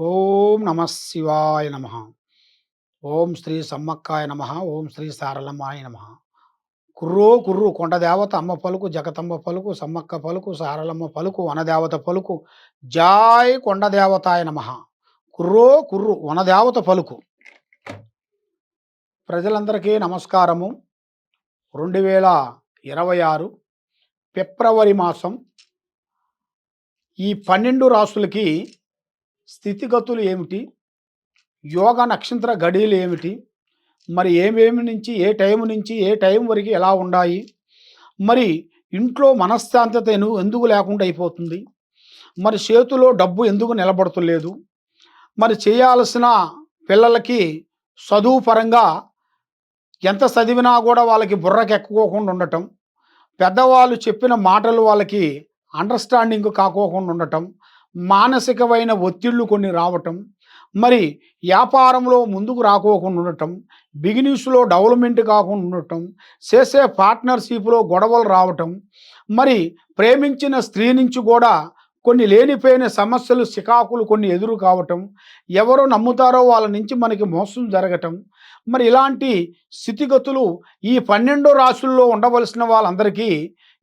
ఓం నమ శివాయ నమ. ఓం శ్రీ సమ్మక్కాయ నమ. ఓం శ్రీ సారలమ్మాయ నమ. కుర్రో కుర్రు కొండదేవత అమ్మ పలుకు జగతమ్మ పలుకు సమ్మక్క పలుకు సారలమ్మ పలుకు వనదేవత పలుకు జాయ్ కొండదేవతాయ నమ. కుర్రో కుర్రు వనదేవత పలుకు. ప్రజలందరికీ నమస్కారము. రెండు వేల ఇరవై ఆరు ఫిబ్రవరి మాసం ఈ పన్నెండు రాసులకి స్థితిగతులు ఏమిటి? యోగ నక్షత్ర గడియలు ఏమిటి? మరి ఏమేమి నుంచి ఏ టైం నుంచి ఏ టైం వరకు ఎలా ఉండాయి? మరి ఇంట్లో మనశ్శాంతత ఎందుకు లేకుండా అయిపోతుంది? మరి చేతిలో డబ్బు ఎందుకు నిలబడతలేదు? మరి చేయాల్సిన పిల్లలకి చదువు పరంగా ఎంత చదివినా కూడా వాళ్ళకి బుర్రకెక్కుకోకుండా ఉండటం పెద్దవాళ్ళు చెప్పిన మాటలు వాళ్ళకి అండర్స్టాండింగ్ కాకోకుండా ఉండటం మానసికమైన ఒత్తిళ్ళు కొన్ని రావటం మరి వ్యాపారంలో ముందుకు రాకోకుండా ఉండటం బిగినెస్లో డెవలప్మెంట్ కాకుండా ఉండటం చేసే పార్ట్నర్షిప్లో గొడవలు రావటం మరి ప్రేమించిన స్త్రీ నుంచి కూడా కొన్ని లేనిపోయిన సమస్యలు చికాకులు కొన్ని ఎదురు కావటం ఎవరు నమ్ముతారో వాళ్ళ నుంచి మనకి మోసం జరగటం మరి ఇలాంటి స్థితిగతులు ఈ పన్నెండు రాసుల్లో ఉండవలసిన వాళ్ళందరికీ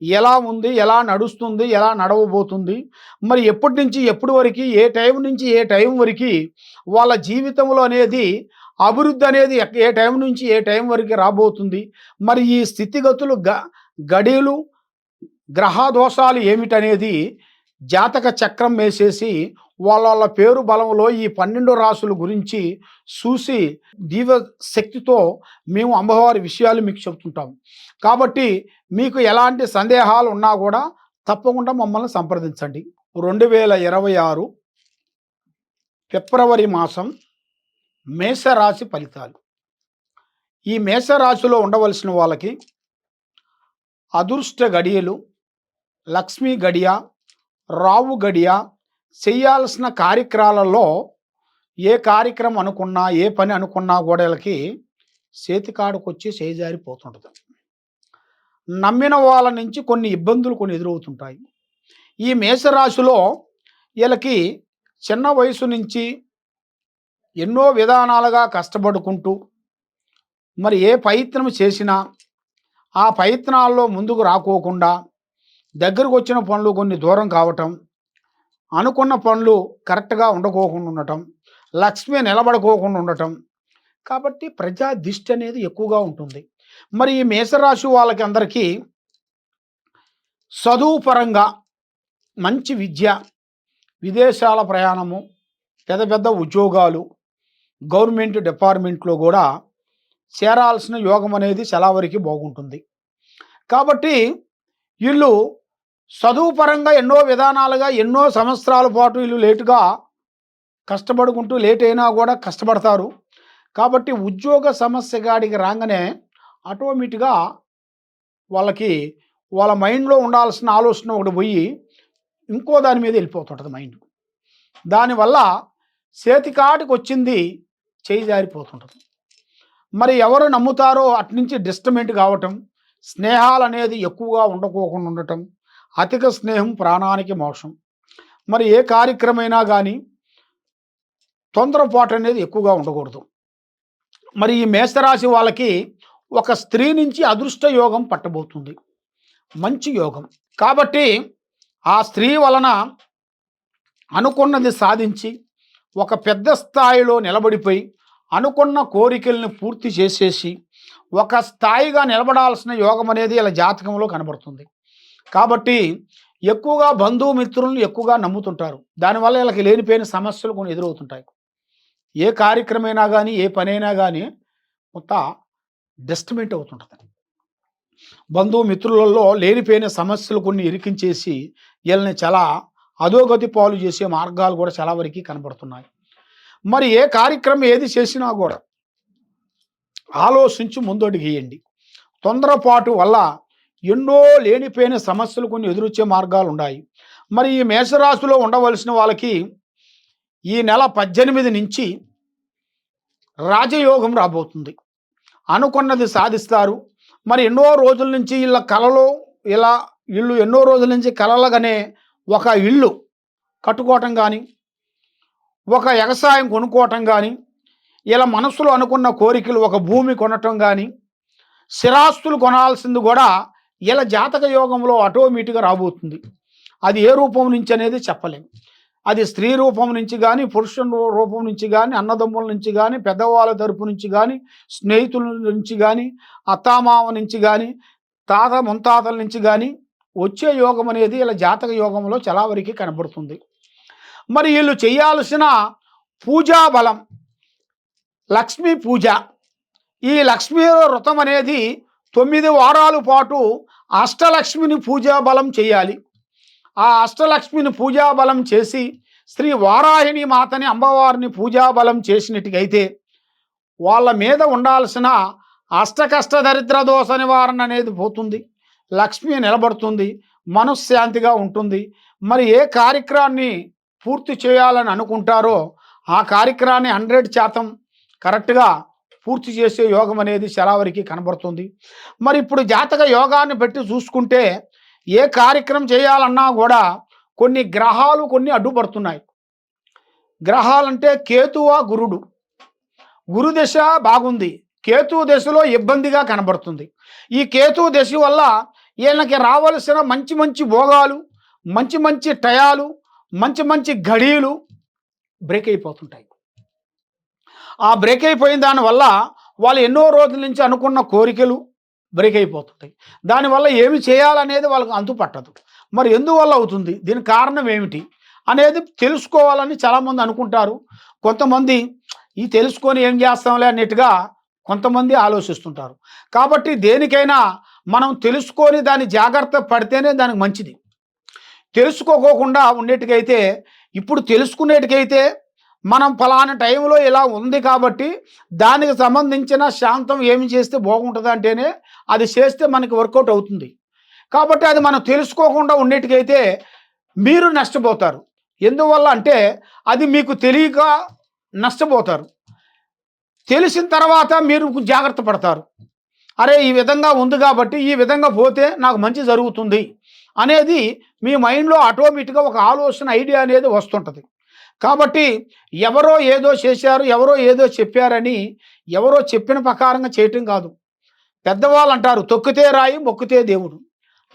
ఎలా ఉంది ఎలా నడుస్తుంది ఎలా నడవబోతుంది మరి ఎప్పటి నుంచి ఎప్పటి వరకు ఏ టైం నుంచి ఏ టైం వరకు వాళ్ళ జీవితంలో అనేది అభివృద్ధి అనేది ఏ టైం నుంచి ఏ టైం వరకు రాబోతుంది మరి ఈ స్థితిగతులు గ గడియలు గ్రహ దోషాలు ఏమిటనేది జాతక చక్రం వేసేసి వాళ్ళ వాళ్ళ పేరు బలంలో ఈ పన్నెండు రాసుల గురించి చూసి దీవ శక్తితో మేము అమ్మవారి విషయాలు మీకు చెబుతుంటాం. కాబట్టి మీకు ఎలాంటి సందేహాలు ఉన్నా కూడా తప్పకుండా మమ్మల్ని సంప్రదించండి. రెండు వేల ఇరవై ఆరు ఫిబ్రవరి మాసం మేషరాశి ఫలితాలు. ఈ మేషరాశిలో ఉండవలసిన వాళ్ళకి అదృష్ట గడియలు లక్ష్మీ గడియ రావు గడియ చేయాల్సిన కార్యక్రమాలలో ఏ కార్యక్రమం అనుకున్నా ఏ పని అనుకున్నా కూడా వీళ్ళకి చేతికాడుకు వచ్చి చేజారిపోతుంటుంది. నమ్మిన వాళ్ళ నుంచి కొన్ని ఇబ్బందులు కొన్ని ఎదురవుతుంటాయి. ఈ మేషరాశిలో వీళ్ళకి చిన్న వయసు నుంచి ఎన్నో విధానాలుగా కష్టపడుకుంటూ మరి ఏ ప్రయత్నం చేసినా ఆ ప్రయత్నాల్లో ముందుకు రాకోకుండా దగ్గరకు వచ్చిన పనులు కొన్ని దూరం కావటం అనుకున్న పనులు కరెక్ట్గా ఉండకోకుండా ఉండటం లక్ష్మి నిలబడుకోకుండా ఉండటం. కాబట్టి ప్రజా దిష్టి అనేది ఎక్కువగా ఉంటుంది. మరి ఈ మేషరాశి వాళ్ళకి అందరికీ చదువు పరంగా మంచి విద్య విదేశాల ప్రయాణము పెద్ద పెద్ద ఉద్యోగాలు గవర్నమెంట్ డిపార్ట్మెంట్లో కూడా చేరాల్సిన యోగం అనేది చాలా వరకు బాగుంటుంది. కాబట్టి వీళ్ళు చదువు పరంగా ఎన్నో విధానాలుగా ఎన్నో సంవత్సరాల పాటు వీళ్ళు లేటుగా కష్టపడుకుంటూ లేట్ అయినా కూడా కష్టపడతారు. కాబట్టి ఉద్యోగ సమస్య గాడికి రాగానే ఆటోమేటిక్గా వాళ్ళకి వాళ్ళ మైండ్లో ఉండాల్సిన ఆలోచన ఒకటి పోయి ఇంకో దాని మీద వెళ్ళిపోతుంటుంది మైండ్. దానివల్ల చేతికాటికి వచ్చింది చేయి జారిపోతుంటుంది. మరి ఎవరు నమ్ముతారో అట్నుంచి డిస్టర్మెంట్ కావటం స్నేహాలు అనేది ఎక్కువగా ఉండకోకుండా ఉండటం అతిక స్నేహం ప్రాణానికి మోసం మరి ఏ కార్యక్రమైనా కానీ తొందరపాటు అనేది ఎక్కువగా ఉండకూడదు. మరి ఈ మేషరాశి వాళ్ళకి ఒక స్త్రీ నుంచి అదృష్ట యోగం పట్టబోతుంది. మంచి యోగం. కాబట్టి ఆ స్త్రీ వలన అనుకున్నది సాధించి ఒక పెద్ద స్థాయిలో నిలబడిపోయి అనుకున్న కోరికల్ని పూర్తి చేసేసి ఒక స్థాయిగా నిలబడాల్సిన యోగం అనేది ఇలా జాతకంలో కనబడుతుంది. కాబట్టి ఎక్కువగా బంధుమిత్రులను ఎక్కువగా నమ్ముతుంటారు. దానివల్ల వీళ్ళకి లేనిపోయిన సమస్యలు కొన్ని ఎదురవుతుంటాయి. ఏ కార్యక్రమైనా కానీ ఏ పనైనా కానీ మొత్తం డిస్టర్మెంట్ అవుతుంటుంది. బంధుమిత్రులలో లేనిపోయిన సమస్యలు కొన్ని ఇరికించేసి వీళ్ళని చాలా అధోగతి పాలు చేసే మార్గాలు కూడా చాలా వరకు కనబడుతున్నాయి. మరి ఏ కార్యక్రమం ఏది చేసినా కూడా ఆలోచించి ముందడుగు వేయండి. తొందరపాటు వల్ల ఎన్నో లేనిపోయిన సమస్యలు కొన్ని ఎదురొచ్చే మార్గాలు ఉన్నాయి మరి ఈ మేషరాశిలో ఉండవలసిన వాళ్ళకి ఈ నెల పద్దెనిమిది నుంచి రాజయోగం రాబోతుంది. అనుకున్నది సాధిస్తారు. మరి ఎన్నో రోజుల నుంచి వీళ్ళ కలలో ఇలా ఇల్లు ఎన్నో రోజుల నుంచి కలలగానే ఒక ఇల్లు కట్టుకోవటం కానీ ఒక వ్యవసాయం కొనుక్కోవటం కానీ ఇలా మనసులో అనుకున్న కోరికలు ఒక భూమి కొనటం కానీ స్థిరాస్తులు కొనాల్సింది కూడా ఇలా జాతక యోగంలో ఆటోమేటిక్గా రాబోతుంది. అది ఏ రూపం నుంచి అనేది చెప్పలేం. అది స్త్రీ రూపం నుంచి కానీ పురుషుల రూపం నుంచి కానీ అన్నదమ్ముల నుంచి కానీ పెద్దవాళ్ళ తరపు నుంచి కానీ స్నేహితుల నుంచి కానీ అత్తామామ నుంచి కానీ తాత ముంతాతల నుంచి కానీ వచ్చే యోగం అనేది ఇలా జాతక యోగంలో చాలా వరకు కనబడుతుంది. మరి వీళ్ళు చేయాల్సిన పూజా బలం లక్ష్మీ పూజ. ఈ లక్ష్మీ వ్రతం అనేది తొమ్మిది వారాల పాటు అష్టలక్ష్మిని పూజాబలం చేయాలి. ఆ అష్టలక్ష్మిని పూజా బలం చేసి శ్రీ వారాహిణి మాతని అమ్మవారిని పూజా బలం చేసినట్టుగైతే వాళ్ళ మీద ఉండాల్సిన అష్టకష్ట దరిద్ర దోష నివారణ అనేది పోతుంది. లక్ష్మి నిలబడుతుంది. మనశ్శాంతిగా ఉంటుంది. మరి ఏ కార్యక్రమాన్ని పూర్తి చేయాలని అనుకుంటారో ఆ కార్యక్రమాన్ని హండ్రెడ్ శాతం కరెక్ట్గా పూర్తి చేసే యోగం అనేది చాలా కనబడుతుంది. మరి ఇప్పుడు జాతక యోగాన్ని బట్టి చూసుకుంటే ఏ కార్యక్రమం చేయాలన్నా కూడా కొన్ని గ్రహాలు కొన్ని అడ్డుపడుతున్నాయి. గ్రహాలంటే కేతువా గురుడు. గురు దశ బాగుంది. కేతు దశలో ఇబ్బందిగా కనబడుతుంది. ఈ కేతు దశ వల్ల వీళ్ళకి రావలసిన మంచి మంచి భోగాలు మంచి మంచి టయాలు మంచి మంచి ఘడీలు బ్రేక్ అయిపోతుంటాయి. ఆ బ్రేక్ అయిపోయిన దానివల్ల వాళ్ళు ఎన్నో రోజుల నుంచి అనుకున్న కోరికలు బ్రేక్ అయిపోతుంటాయి. దానివల్ల ఏమి చేయాలనేది వాళ్ళకి అంతు పట్టదు. మరి ఎందువల్ల అవుతుంది? దీని కారణం ఏమిటి? అనేది తెలుసుకోవాలని చాలామంది అనుకుంటారు. కొంతమంది ఈ తెలుసుకొని ఏం చేస్తాంలే అన్నట్టుగా కొంతమంది ఆలోచిస్తుంటారు. కాబట్టి దేనికైనా మనం తెలుసుకొని దాన్ని జాగ్రత్త పడితేనే దానికి మంచిది. తెలుసుకోకుండా ఉండేటికైతే ఇప్పుడు తెలుసుకునేటికైతే మనం ఫలానా టైంలో ఇలా ఉంది కాబట్టి దానికి సంబంధించిన శాంతం ఏమి చేస్తే బాగుంటుంది అంటేనే అది చేస్తే మనకి వర్కౌట్ అవుతుంది. కాబట్టి అది మనం తెలుసుకోకుండా ఉండేటికైతే మీరు నష్టపోతారు. ఎందువల్ల అంటే అది మీకు తెలియక నష్టపోతారు. తెలిసిన తర్వాత మీరు జాగ్రత్త పడతారు. అరే ఈ విధంగా ఉంది కాబట్టి ఈ విధంగా పోతే నాకు మంచి జరుగుతుంది అనేది మీ మైండ్లో ఆటోమేటిక్గా ఒక ఆలోచన ఐడియా అనేది వస్తుంటుంది. కాబట్టి ఎవరో ఏదో చేశారు ఎవరో ఏదో చెప్పారని ఎవరో చెప్పిన ప్రకారంగా చేయటం కాదు. పెద్దవాళ్ళు అంటారు తొక్కితే రాయి మొక్కితే దేవుడు.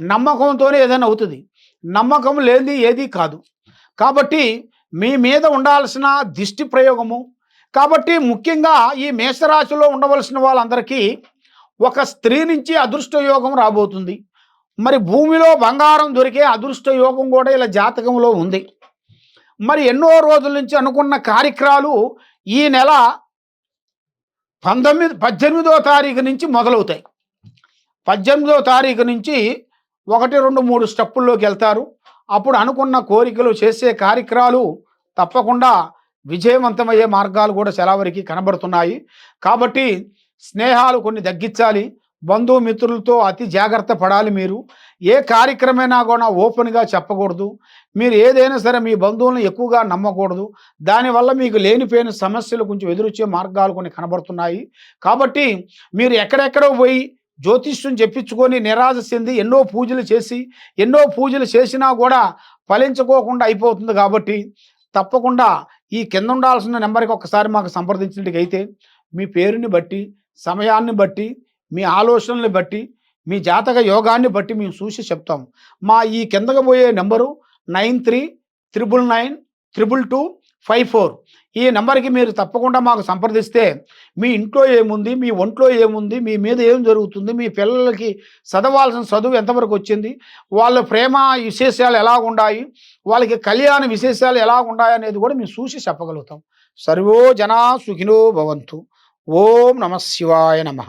నమ్మకంతోనే ఏదైనా అవుతుంది. నమ్మకం లేనిది ఏది కాదు. కాబట్టి మీ మీద ఉండాల్సిన దిష్టి ప్రయోగము కాబట్టి ముఖ్యంగా ఈ మేషరాశిలో ఉండవలసిన వాళ్ళందరికీ ఒక స్త్రీ నుంచి అదృష్ట యోగం రాబోతుంది. మరి భూమిలో బంగారం దొరికే అదృష్ట యోగం కూడా ఇలా జాతకంలో ఉంది. మరి ఎన్నో రోజుల నుంచి అనుకున్న కార్యక్రమాలు ఈ నెల పంతొమ్మిది పద్దెనిమిదో తారీఖు నుంచి మొదలవుతాయి. పద్దెనిమిదో తారీఖు నుంచి ఒకటి రెండు మూడు స్టెప్పుల్లోకి వెళ్తారు. అప్పుడు అనుకున్న కోరికలు చేసే కార్యక్రమాలు తప్పకుండా విజయవంతమయ్యే మార్గాలు కూడా చాలా వరకు కనబడుతున్నాయి. కాబట్టి స్నేహాలు కొన్ని తగ్గించాలి. బంధుమిత్రులతో అతి జాగ్రత్త పడాలి మీరు. ఏ కార్యక్రమైనా కూడా ఓపెన్గా చెప్పకూడదు. మీరు ఏదైనా సరే మీ బంధువులను ఎక్కువగా నమ్మకూడదు. దానివల్ల మీకు లేనిపోయిన సమస్యలు కొంచెం ఎదురొచ్చే మార్గాలు కొన్ని కనబడుతున్నాయి. కాబట్టి మీరు ఎక్కడెక్కడో పోయి జ్యోతిష్యం చెప్పించుకొని నిరాశ చెంది ఎన్నో పూజలు చేసి ఎన్నో పూజలు చేసినా కూడా ఫలించుకోకుండా అయిపోతుంది కాబట్టి తప్పకుండా ఈ కింద ఉండాల్సిన నెంబర్కి ఒకసారి మాకు సంప్రదించినట్టుగైతే మీ పేరుని బట్టి సమయాన్ని బట్టి మీ ఆలోచనల్ని బట్టి మీ జాతక యోగాన్ని బట్టి మేము చూసి చెప్తాం. మా ఈ కిందకు పోయే number nine three triple nine triple two five four. ఈ నెంబర్కి మీరు తప్పకుండా మాకు సంప్రదిస్తే మీ ఇంట్లో ఏముంది మీ ఒంట్లో ఏముంది మీ మీద ఏం జరుగుతుంది మీ పిల్లలకి చదవాల్సిన చదువు ఎంతవరకు వచ్చింది వాళ్ళ ప్రేమ విశేషాలు ఎలా ఉన్నాయి వాళ్ళకి కళ్యాణ విశేషాలు ఎలా ఉన్నాయి అనేది కూడా మేము చూసి చెప్పగలుగుతాం. సర్వో జనా సుఖినో భవంతు. ఓం నమ శివాయ నమ.